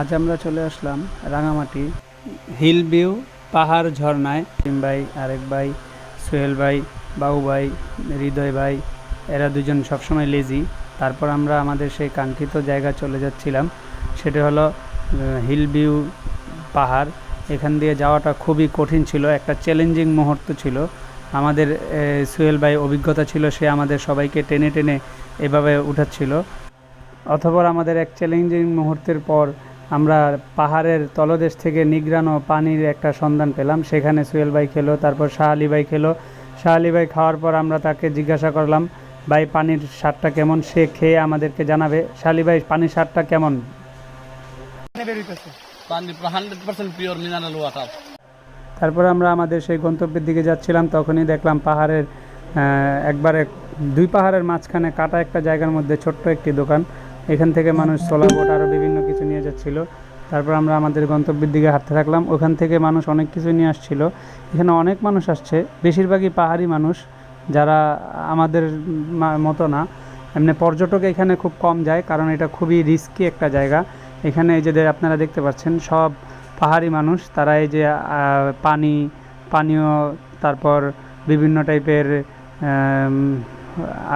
আজ আমরা চলে আসলাম রাঙামাটি হিল ভিউ, পাহাড় ঝর্ণায়। তিন ভাই, আরেক ভাই, সোহেল ভাই বাবু ভাই, হৃদয় ভাই, এরা দুজন সবসময় লেজি তারপর আমরা আমাদের সেই কাঙ্ক্ষিত জায়গা চলে যাচ্ছিলাম। সেটা হলো হিল ভিউ পাহাড়। এখান দিয়ে যাওয়াটা খুবই কঠিন ছিল, একটা চ্যালেঞ্জিং মুহূর্ত ছিল। আমাদের সোহেল ভাই অভিজ্ঞতা ছিল, সে আমাদের সবাইকে টেনে টেনে এভাবে উঠাচ্ছিল। অথবা আমাদের এক চ্যালেঞ্জিং মুহূর্তের পর আমরা পাহাড়ের তলদেশ থেকে নিগড়ানো পানির একটা সন্ধান পেলাম। সেখানে সুয়েল ভাই খেলো তারপর শাহ আলী ভাই খেলো। শাহ আলী ভাই খাওয়ার পর আমরা তাকে জিজ্ঞাসা করলাম ভাই পানির স্বাদটা কেমন? সে খেয়ে আমাদেরকে জানাবে। শাহ আলী ভাই পানির স্বাদটা কেমন? তারপর আমরা আমাদের সেই গন্তব্যের দিকে যাচ্ছিলাম। তখনই দেখলাম পাহাড়ের একবারে দুই পাহাড়ের মাঝখানে কাটা একটা জায়গার মধ্যে ছোট্ট একটি দোকান। এখান থেকে মানুষ সোলা বোট আরও বিভিন্ন নিয়ে যাচ্ছিল। তারপর আমরা আমাদের গন্তব্যের দিকে হাঁটতে থাকলাম। ওখান থেকে মানুষ অনেক কিছু নিয়ে আসছিল। এখানে অনেক মানুষ আসছে। বেশিরভাগই পাহাড়ি মানুষ যারা আমাদের মতো না। এমনি পর্যটক এখানে খুব কম যায় কারণ এটা খুবই রিস্কি একটা জায়গা। এখানে এই যে আপনারা দেখতে পাচ্ছেন সব পাহাড়ি মানুষ। তারা এই যে পানি, পানীয়, তারপর বিভিন্ন টাইপের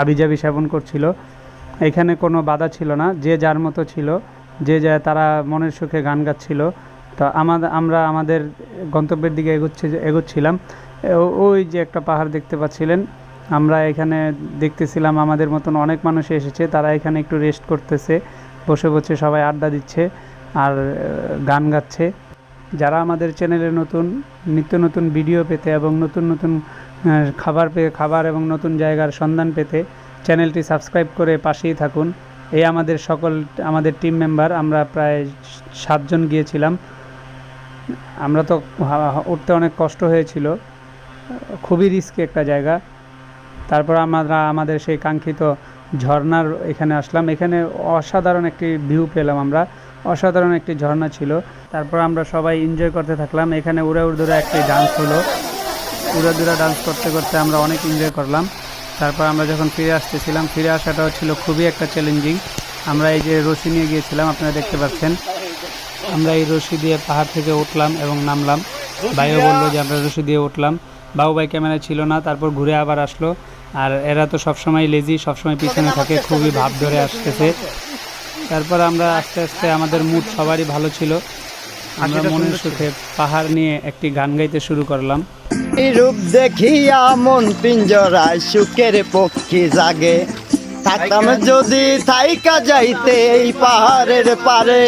আবিজাবি সেবন করছিল। এখানে কোনো বাধা ছিল না। যে যার মতো ছিল। যে যা তারা মনের সুখে গান গাচ্ছিল। তো আমাদের আমরা আমাদের গন্তব্যের দিকে এগোচ্ছে, এগোচ্ছিলাম। ওই যে একটা পাহাড় দেখতে পাচ্ছিলেন। আমরা এখানে দেখতেছিলাম আমাদের মতন অনেক মানুষ এসেছে। তারা এখানে একটু রেস্ট করতেছে। বসে বসে সবাই আড্ডা দিচ্ছে আর গান গাচ্ছে। যারা আমাদের চ্যানেলে নতুন, নিত্য নতুন ভিডিও পেতে এবং নতুন নতুন খাবার পেয়ে, খাবার এবং নতুন জায়গার সন্ধান পেতে চ্যানেলটি সাবস্ক্রাইব করে পাশেই থাকুন। এই আমাদের সকল, আমাদের টিম মেম্বার আমরা প্রায় সাতজন গিয়েছিলাম। আমরা তো উঠতে অনেক কষ্ট হয়েছিল। খুবই রিস্কি একটা জায়গা। তারপর আমরা, আমাদের সেই কাঙ্ক্ষিত ঝর্ণার এখানে আসলাম। এখানে অসাধারণ একটি ভিউ পেলাম আমরা। অসাধারণ একটি ঝর্ণা ছিল। তারপর আমরা সবাই এনজয় করতে থাকলাম। এখানে উড়ে উড়দুরা একটি ডান্স হলো। উড়াদুরা ডান্স করতে করতে আমরা অনেক এনজয় করলাম। তারপর আমরা যখন ফিরে আসতেছিলাম ফিরে আসাটাও ছিল খুবই একটা চ্যালেঞ্জিং আমরা এই যে রশি নিয়ে গিয়েছিলাম আপনারা দেখতে পাচ্ছেন। আমরা এই রশি দিয়ে পাহাড় থেকে উঠলাম এবং নামলাম। ভাইও বলল যে আমরা রশি দিয়ে উঠলাম। বাবু ভাই ক্যামেরা ছিল না তারপর ঘুরে আবার আসলো। আর এরা তো সবসময় লেজি সবসময় পিছনে থাকে খুবই ভাব ধরে আসতেছে। তারপর আমরা আস্তে আস্তে আমাদের মুড সবারই ভালো ছিল। আমরা মনের সুখে পাহাড় নিয়ে একটি গান গাইতে শুরু করলাম। এই রূপ দেখিয়া মন পিঞ্জরায় সুখের পক্ষী জাগে। থাকতাম যদি থাইকা যাইতে এই পাহাড়ের পারে।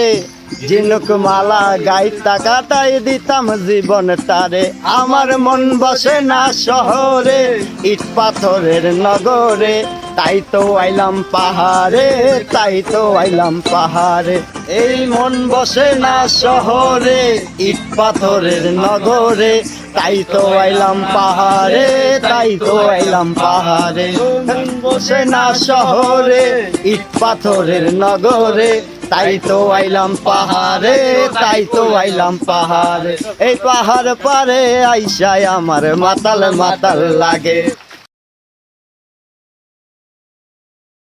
ঝিনুক মালা গাইতা কাটাই দিতাম জীবন তারে, আমার মন বসে না শহরে, ইট পাথরের নগরে, তাই তো আইলাম পাহাড়ে, তাই তো আইলাম পাহাড়ে। এই মন বসে না শহরে, ইট পাথরের নগরে, তাই তো আইলাম পাহাড়ে, তাই তো আইলাম পাহাড়ে। মন বসে না শহরে, ইট পাথরের নগরে তাই তো আইলাম পাহাড়ে, তাই তো আইলাম পাহাড়ে। এই পাহাড় পারে আইসায় আমার মাতাল মাতাল লাগে।